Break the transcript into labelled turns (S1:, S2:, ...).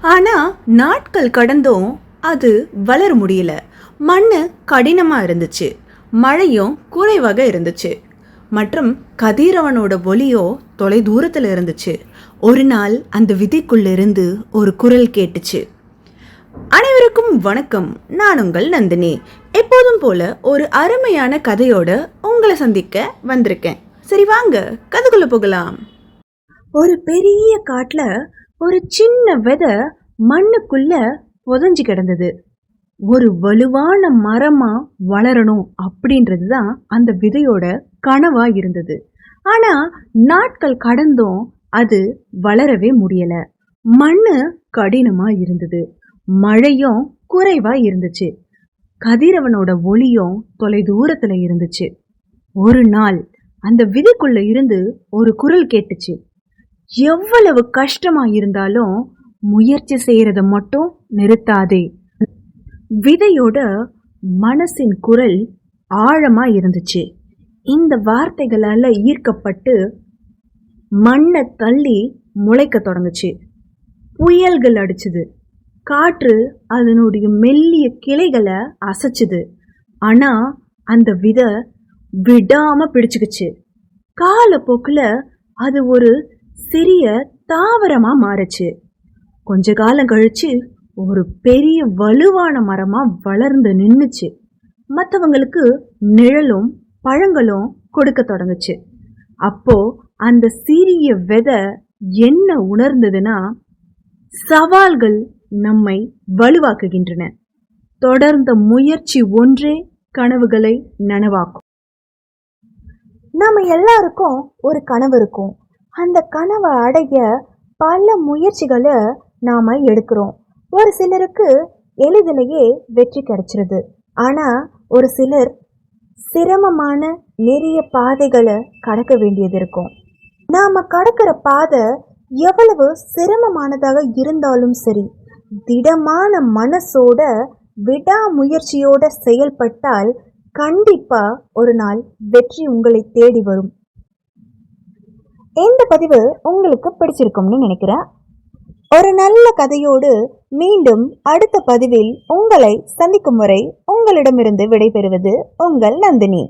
S1: ஆனால் நாட்கள் கடந்தும் அது வளர முடியல. மண்ணு கடினமாக இருந்துச்சு. மழையும் குறைவாக இருந்துச்சு. மற்றும் கதிரவனோட ஒலியோ தொலை தூரத்தில் இருந்துச்சு. ஒரு நாள் அந்த விதைக்குள்ளிருந்து ஒரு குரல் கேட்டுச்சு. அனைவருக்கும் வணக்கம். நான் உங்கள் நந்தினி. எப்போதும் போல ஒரு அருமையான கதையோட உங்களை சந்திக்க வந்திருக்கேன். சரி வாங்க. கதைக்குள்ள போகலாம். ஒரு பெரிய காட்டில் ஒரு சின்ன விதை மண்ணுக்குள்ள புதஞ்சு கிடந்தது. ஒரு வலுவான மரமா வளரணும் அப்படின்றது தான் அந்த விதையோட கனவா இருந்தது. ஆனா நாட்கள் கடந்தும் அது வளரவே முடியல. மண்ணு கடினமா இருந்தது. மழையும் குறைவா இருந்துச்சு. கதிரவனோட ஒளியும் தொலை தூரத்துல இருந்துச்சு. ஒரு நாள் அந்த விதைக்குள்ள இருந்து ஒரு குரல் கேட்டுச்சு. எவ்வளவு கஷ்டமா இருந்தாலும் முயற்சி செய்யறத மட்டும் நிறுத்தாதே. விதையோட மனசின் குரல் ஆழமா இருந்துச்சு இந்த வார்த்தைகளால ஈர்க்கப்பட்டு மண்ணை தள்ளி முளைக்க தொடங்குச்சு. புயல்கள் அடிச்சுது. காற்று அதனுடைய மெல்லிய கிளைகளை அசைச்சுது. ஆனா அந்த விதை விடாம பிடிச்சுக்குச்சு. காலப்போக்கில் அது ஒரு சிறிய தாவரமா மாறுச்சு. கொஞ்ச காலம் கழிச்சு ஒரு பெரிய வலுவான மரமா வளர்ந்து நின்றுச்சு மற்றவங்களுக்கு நிழலும் பழங்களும் கொடுக்க தொடங்குச்சு. அப்போ அந்த சிறிய விதை என்ன உணர்ந்ததுன்னா சவால்கள் நம்மை வலுவாக்குகின்றன. தொடர்ந்த முயற்சி ஒன்றே கனவுகளை நனவாக்கும்.
S2: நம்ம எல்லாருக்கும் ஒரு கனவு இருக்கும். அந்த கனவை அடைய பல முயற்சிகளை நாம் எடுக்கிறோம். ஒரு சிலருக்கு எளிதிலேயே வெற்றி கிடைச்சிருது. ஆனால் ஒரு சிலர் சிரமமான நிறைய பாதைகளை கடக்க வேண்டியது இருக்கும். நாம் கடக்கிற பாதை எவ்வளவு சிரமமானதாக இருந்தாலும் சரி திடமான மனசோட விடாமுயற்சியோட செயல்பட்டால் கண்டிப்பாக ஒரு நாள் வெற்றி உங்களை தேடி வரும். இந்த பதிவு உங்களுக்கு பிடிச்சிருக்கும்னு நினைக்கிறேன். ஒரு நல்ல கதையோடு மீண்டும் அடுத்த பதிவில் உங்களை சந்திக்கும் வரை உங்களிடமிருந்து விடைபெறுவது உங்கள் நந்தினி.